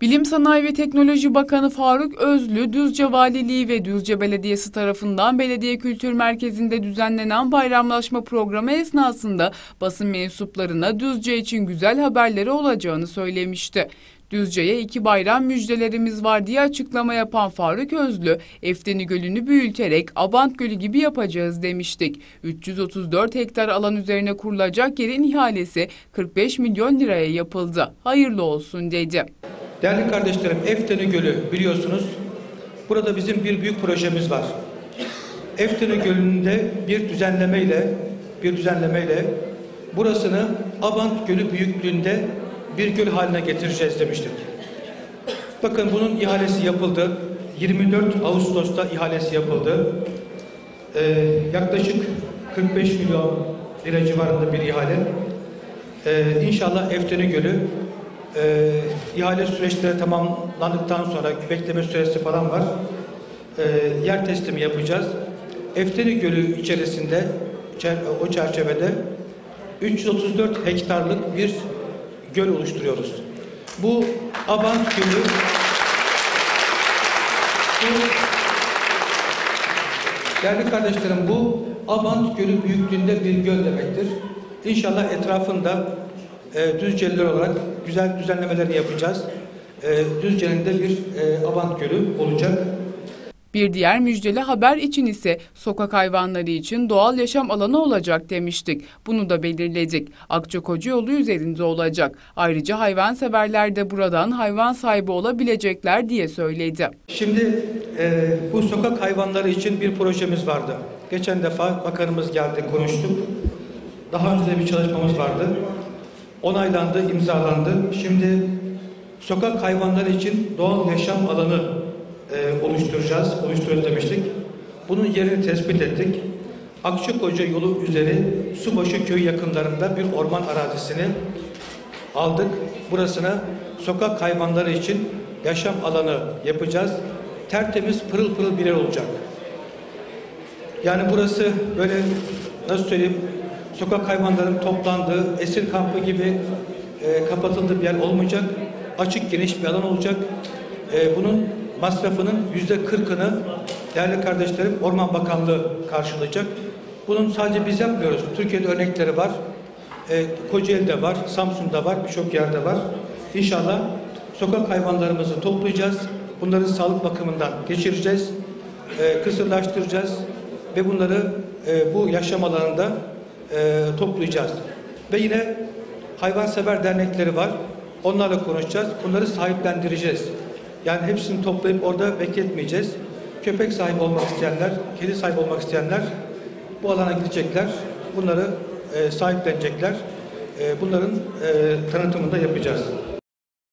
Bilim Sanayi ve Teknoloji Bakanı Faruk Özlü, Düzce Valiliği ve Düzce Belediyesi tarafından Belediye Kültür Merkezi'nde düzenlenen bayramlaşma programı esnasında basın mensuplarına Düzce için güzel haberleri olacağını söylemişti. Düzce'ye iki bayram müjdelerimiz var diye açıklama yapan Faruk Özlü, Efteni Gölü'nü büyüterek Abant Gölü gibi yapacağız demiştik. 334 hektar alan üzerine kurulacak yerin ihalesi 45 milyon liraya yapıldı. Hayırlı olsun dedi. Değerli kardeşlerim, Efteni Gölü biliyorsunuz. Burada bizim bir büyük projemiz var. Efteni Gölü'nde bir düzenlemeyle, bir düzenlemeyle burasını Abant Gölü büyüklüğünde bir göl haline getireceğiz demiştik. Bakın bunun ihalesi yapıldı. 24 Ağustos'ta ihalesi yapıldı. Ee, yaklaşık 45 milyon lira civarında bir ihale. Ee, inşallah Efteni Gölü e, ihale süreçleri tamamlandıktan sonra bekleme süresi falan var. E, yer teslimi yapacağız. Efteni Gölü içerisinde çer- o çerçevede 334 hektarlık bir göl oluşturuyoruz. Bu Abant Gölü bu, değerli kardeşlerim bu Abant Gölü büyüklüğünde bir göl demektir. İnşallah etrafında e, Düzceliler olarak güzel düzenlemelerini yapacağız. E, Düzce'nin de bir e, Abant Gölü olacak. Bir diğer müjdeli haber için ise sokak hayvanları için doğal yaşam alanı olacak demiştik. Bunu da belirledik. Akçakoca yolu üzerinde olacak. Ayrıca hayvanseverler de buradan hayvan sahibi olabilecekler diye söyledi. Şimdi e, bu sokak hayvanları için bir projemiz vardı. Geçen defa bakanımız geldi, konuştuk. Daha önce de bir çalışmamız vardı. Onaylandı, imzalandı. Şimdi sokak hayvanları için doğal yaşam alanı e, oluşturacağız, oluşturuyoruz demiştik. Bunun yerini tespit ettik. Akçakoca yolu üzeri Subaşı köy yakınlarında bir orman arazisini aldık. Burasına sokak hayvanları için yaşam alanı yapacağız. Tertemiz pırıl pırıl bir yer olacak. Yani burası böyle nasıl söyleyeyim sokak hayvanların toplandığı esir kampı gibi e, kapatıldığı bir yer olmayacak. Açık geniş bir alan olacak. E, bunun masrafının yüzde kırkını değerli kardeşlerim Orman Bakanlığı karşılayacak. Bunun sadece biz yapmıyoruz. Türkiye'de örnekleri var. E, Kocaeli'de var, Samsun'da var, birçok yerde var. İnşallah sokak hayvanlarımızı toplayacağız. Bunları sağlık bakımından geçireceğiz. E, kısırlaştıracağız ve bunları e, bu yaşam alanında e, toplayacağız. Ve yine hayvansever dernekleri var. Onlarla konuşacağız. Bunları sahiplendireceğiz. Yani hepsini toplayıp orada bekletmeyeceğiz. Köpek sahibi olmak isteyenler, kedi sahibi olmak isteyenler bu alana gidecekler. Bunları e, sahiplenecekler. E, bunların e, tanıtımını da yapacağız.